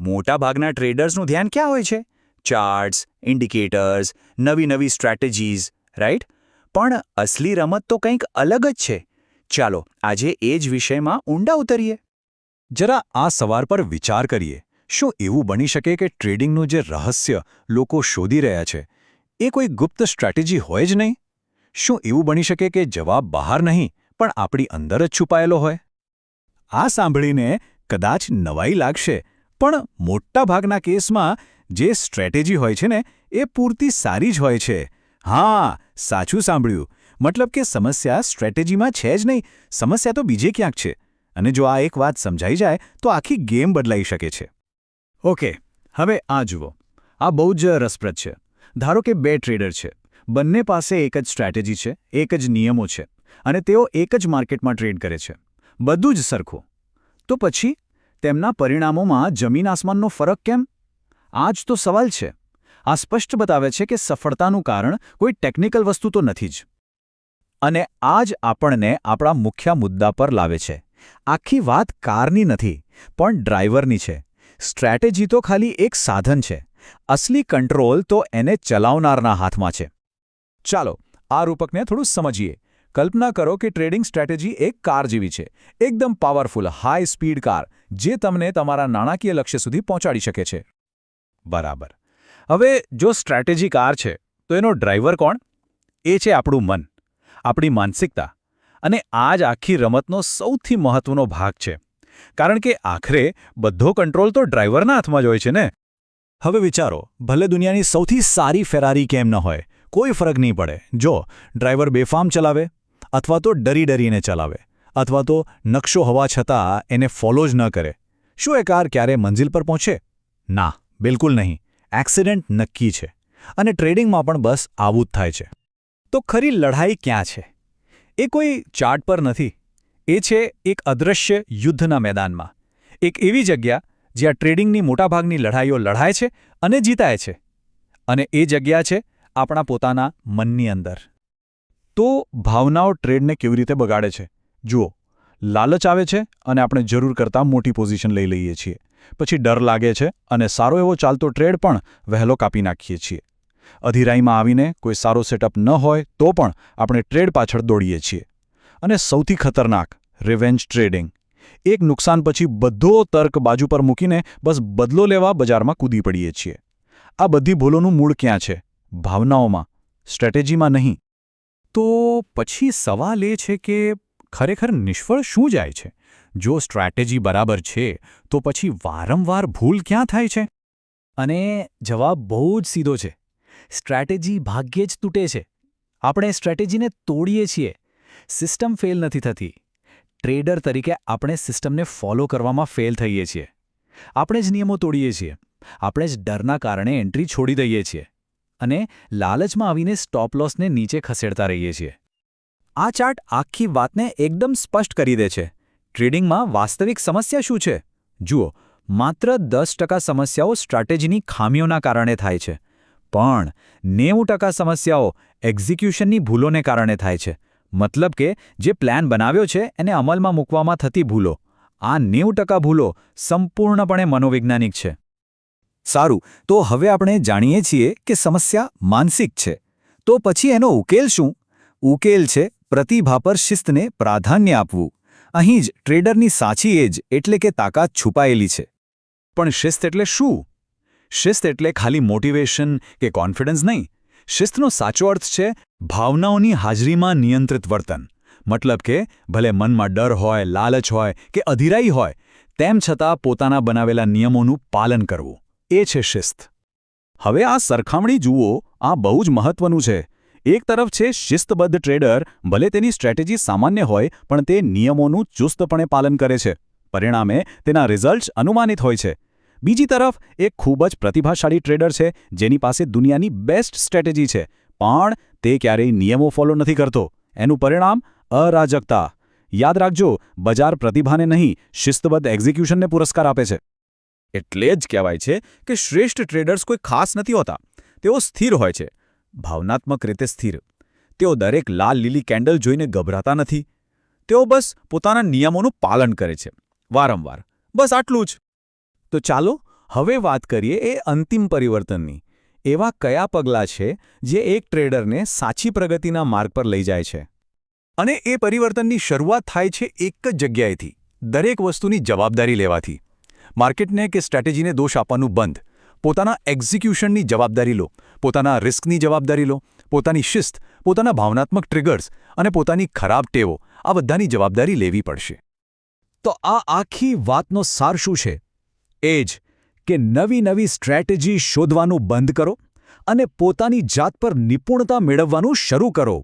મોટાભાગના ટ્રેડર્સનું ધ્યાન ક્યાં હોય છે? ચાર્ટ્સ, ઇન્ડિકેટર્સ નવી નવી સ્ટ્રેટેજીઝ, રાઈટ? પણ અસલી રમત તો કંઈક અલગ જ છે. ચાલો, આજે એ જ વિષયમાં ઊંડા ઉતરીએ. જરા આ સવાર પર વિચાર કરીએ. શું એવું બની શકે કે ટ્રેડિંગનું જે રહસ્ય લોકો શોધી રહ્યા છે, એ કોઈ ગુપ્ત સ્ટ્રેટેજી હોય જ નહીં? શું એવું બની શકે કે જવાબ બહાર નહીં, પણ આપણી અંદર જ છુપાયેલો હોય? આ સાંભળીને કદાચ નવાઈ લાગશે પણ મોટાભાગના કેસમાં જે સ્ટ્રેટેજી હોય છે ને, એ પૂરતી સારી જ હોય છે. હા, સાચું સાંભળ્યું. મતલબ કે સમસ્યા સ્ટ્રેટેજીમાં છે જ નહીં, સમસ્યા તો બીજે ક્યાંક છે. અને જો આ એક વાત સમજાઈ જાય, તો આખી ગેમ બદલાઈ શકે છે. ઓકે, હવે આ જુઓ. આ બહુ જ રસપ્રદ છે. ધારો કે બે ટ્રેડર છે. બંને પાસે એક જ સ્ટ્રેટેજી છે, એક જ નિયમો છે. અને તેઓ એક જ માર્કેટમાં ટ્રેડ કરે છે. બધું જ સરખું. તો પછી? તેમના પરિણામોમાં જમીન આસમાનનો ફરક કેમ? આ તો સવાલ છે. આ સ્પષ્ટ બતાવે છે કે સફળતાનું કારણ કોઈ ટેકનિકલ વસ્તુ તો નથી જ. અને આ જ આપણને આપણા મુખ્ય મુદ્દા પર લાવે છે. આખી વાત કારની નથી, પણ ડ્રાઈવરની છે. સ્ટ્રેટેજી તો ખાલી એક સાધન છે. અસલી કંટ્રોલ તો એને ચલાવનારના હાથમાં છે. ચાલો, આ રૂપકને થોડું સમજીએ. કલ્પના કરો કે ટ્રેડિંગ સ્ટ્રેટેજી એક કાર જેવી છે. એકદમ પાવરફુલ હાઈ સ્પીડ કાર, જે તમને તમારા નાણાકીય લક્ષ્ય સુધી પહોંચાડી શકે છે. બરાબર. હવે જો સ્ટ્રેટેજી કાર છે, તો એનો ડ્રાઈવર કોણ? એ છે આપણું મન, આપણી માનસિકતા, અને આ જ આખી રમતનો સૌથી મહત્વનો ભાગ છે. કારણ કે આખરે બધો કંટ્રોલ તો ડ્રાઈવરના હાથમાં જ હોય છે ને? હવે વિચારો, ભલે દુનિયાની સૌથી સારી ફેરારી કેમ ન હોય, કોઈ ફરક નહીં પડે. જો ડ્રાઈવર બેફામ ચલાવે અથવા તો ડરી ડરીને ચલાવે, અથવા તો નકશો હોવા છતાં એને ફોલો જ ન કરે. શું એ કાર ક્યારે મંજિલ પર પહોંચે? ના, બિલકુલ નહીં. એક્સિડન્ટ નક્કી છે. અને ટ્રેડિંગમાં પણ બસ આવું જ થાય છે. તો ખરી લડાઈ ક્યાં છે? એ કોઈ ચાર્ટ પર નથી. એ છે એક અદૃશ્ય યુદ્ધના મેદાનમાં. એક એવી જગ્યા જ્યાં ટ્રેડિંગની મોટાભાગની લડાઈઓ લડાય છે અને જીતાય છે. અને એ જગ્યા છે આપણા પોતાના મનની અંદર. તો ભાવનાઓ ટ્રેડને કેવી રીતે બગાડે છે? જુઓ, લાલચ આવે છે અને આપણે જરૂર કરતાં મોટી પોઝિશન લઈ લઈએ છીએ. પછી ડર લાગે છે અને સારો એવો ચાલતો ટ્રેડ પણ વહેલો કાપી નાખીએ છીએ. અધિરાઈમાં આવીને કોઈ સારો સેટઅપ ન હોય તો પણ આપણે ટ્રેડ પાછળ દોડીએ છીએ. અને સૌથી ખતરનાક, રિવેન્જ ટ્રેડિંગ. એક નુકસાન પછી બધો તર્ક બાજુ પર મૂકીને બસ બદલો લેવા બજારમાં કૂદી પડીએ છીએ. આ બધી ભૂલોનું મૂળ ક્યાં છે? ભાવનાઓમાં, સ્ટ્રેટેજીમાં નહીં. તો પછી સવાલ એ છે કે ખરેખર નિષ્ફળ શું જાય છે? જો સ્ટ્રેટેજી બરાબર છે, તો પછી વારંવાર ભૂલ ક્યાં થાય છે? અને જવાબ બહુ જ સીધો છે. સ્ટ્રેટેજી ભાગ્યે જ તૂટે છે. આપણે સ્ટ્રેટેજીને તોડીએ છીએ. સિસ્ટમ ફેલ નથી થતી. ટ્રેડર તરીકે આપણે સિસ્ટમને ફોલો કરવામાં ફેલ થઈએ છીએ. આપણે જ નિયમો તોડીએ છીએ. આપણે જ ડરના કારણે એન્ટ્રી છોડી દઈએ છીએ. અને લાલચમાં આવીને સ્ટોપ લોસને નીચે ખસેડતા રહીએ છીએ. આ ચાર્ટ આખી વાતને એકદમ સ્પષ્ટ કરી દે છે. ટ્રેડિંગમાં વાસ્તવિક સમસ્યા શું છે? જુઓ, માત્ર દસ ટકા સમસ્યાઓ સ્ટ્રેટેજીની ખામીઓના કારણે થાય છે. પણ નેવું ટકા સમસ્યાઓ એક્ઝિક્યુશનની ભૂલોને કારણે થાય છે. મતલબ કે જે પ્લાન બનાવ્યો છે એને અમલમાં મૂકવામાં થતી ભૂલો. આ નેવું ટકા ભૂલો સંપૂર્ણપણે મનોવૈજ્ઞાનિક છે. સારું, તો હવે આપણે જાણીએ છીએ કે સમસ્યા માનસિક છે. તો પછી એનો ઉકેલ શું? ઉકેલ છે પ્રતિભા પર શિસ્તને પ્રાધાન્ય આપવું. અહીં જ ટ્રેડરની સાચી એજ એટલે કે તાકાત છુપાયેલી છે. પણ શિસ્ત એટલે શું? શિસ્ત એટલે ખાલી મોટિવેશન કે કોન્ફિડન્સ નહીં. શિસ્તનો સાચો અર્થ છે ભાવનાઓની હાજરીમાં નિયંત્રિત વર્તન. મતલબ કે ભલે મનમાં ડર હોય, લાલચ હોય કે અધિરાઈ હોય, તેમ છતાં પોતાના બનાવેલા નિયમોનું પાલન કરવું. એ છે શિસ્ત. હવે આ સરખામણી જુઓ, આ બહુ જ મહત્વનું છે. એક તરફ છે શિસ્તબદ્ધ ટ્રેડર, ભલે તેની સ્ટ્રેટેજી સામાન્ય હોય, પણ તે નિયમોનું ચુસ્તપણે પાલન કરે છે. પરિણામે, તેના રિઝલ્ટ્સ અનુમાનિત હોય છે. બીજી તરફ, એક ખૂબ જ પ્રતિભાશાળી ટ્રેડર છે, જેની પાસે દુનિયાની બેસ્ટ સ્ટ્રેટેજી છે, પણ તે ક્યારેય નિયમો ફોલો નથી કરતો. એનું પરિણામ, અરાજકતા. યાદ રાખજો, બજાર પ્રતિભાને નહીં, શિસ્તબદ્ધ એક્ઝિક્યુશનને પુરસ્કાર આપે છે. એટલે જ કહેવાય છે કે શ્રેષ્ઠ ટ્રેડર્સ કોઈ ખાસ નથી હોતા. તેઓ સ્થિર હોય છે. ભાવનાત્મક રીતે સ્થિર. તેઓ દરેક લાલ લીલી કેન્ડલ જોઈને ગભરાતા નથી. તેઓ બસ પોતાના નિયમોનું પાલન કરે છે. વારંવાર. બસ આટલું જ. તો ચાલો હવે વાત કરીએ એ અંતિમ પરિવર્તનની. એવા કયા પગલાં છે જે એક ટ્રેડરને સાચી પ્રગતિના માર્ગ પર લઈ જાય છે? અને એ પરિવર્તનની શરૂઆત થાય છે એક જ જગ્યાએથી, દરેક વસ્તુની જવાબદારી લેવાથી. માર્કેટને કે સ્ટ્રેટેજીને દોષ આપવાનું બંધ. પોતાના એક્ઝિક્યુશનની જવાબદારી લો, પોતાના રિસ્કની જવાબદારી લો, પોતાની શિસ્ત, પોતાના ભાવનાત્મક ટ્રિગર્સ અને પોતાની ખરાબ ટેવો, આ બધાની જવાબદારી લેવી પડશે. તો આ આખી વાતનો સાર શું છે? એ જ, કે નવી નવી સ્ટ્રેટેજી શોધવાનું બંધ કરો અને પોતાની જાત પર નિપુણતા મેળવવાનું શરૂ કરો.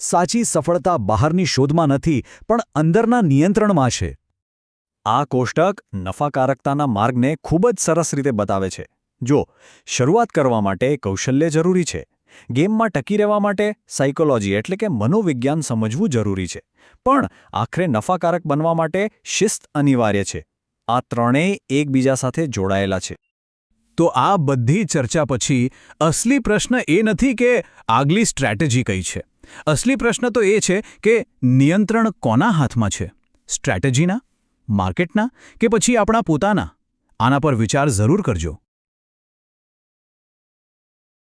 સાચી સફળતા બહારની શોધમાં નથી, પણ અંદરના નિયંત્રણમાં છે. આ કોષ્ટક નફાકારકતાના માર્ગને ખૂબ જ સરસ રીતે બતાવે છે. જો, શરૂઆત કરવા માટે કૌશલ્ય જરૂરી છે. ગેમમાં ટકી રહેવા માટે સાયકોલોજી એટલે કે મનોવિજ્ઞાન સમજવું જરૂરી છે. પણ આખરે નફાકારક બનવા માટે શિસ્ત અનિવાર્ય છે. આ ત્રણેય એકબીજા સાથે જોડાયેલા છે. તો આ બધી ચર્ચા પછી અસલી પ્રશ્ન એ નથી કે આગલી સ્ટ્રેટેજી કઈ છે. અસલી પ્રશ્ન તો એ છે કે નિયંત્રણ કોના હાથમાં છે? સ્ટ્રેટેજીના? માર્કેટના કે પછી આપણા પોતાના? આના પર વિચાર જરૂર કરજો.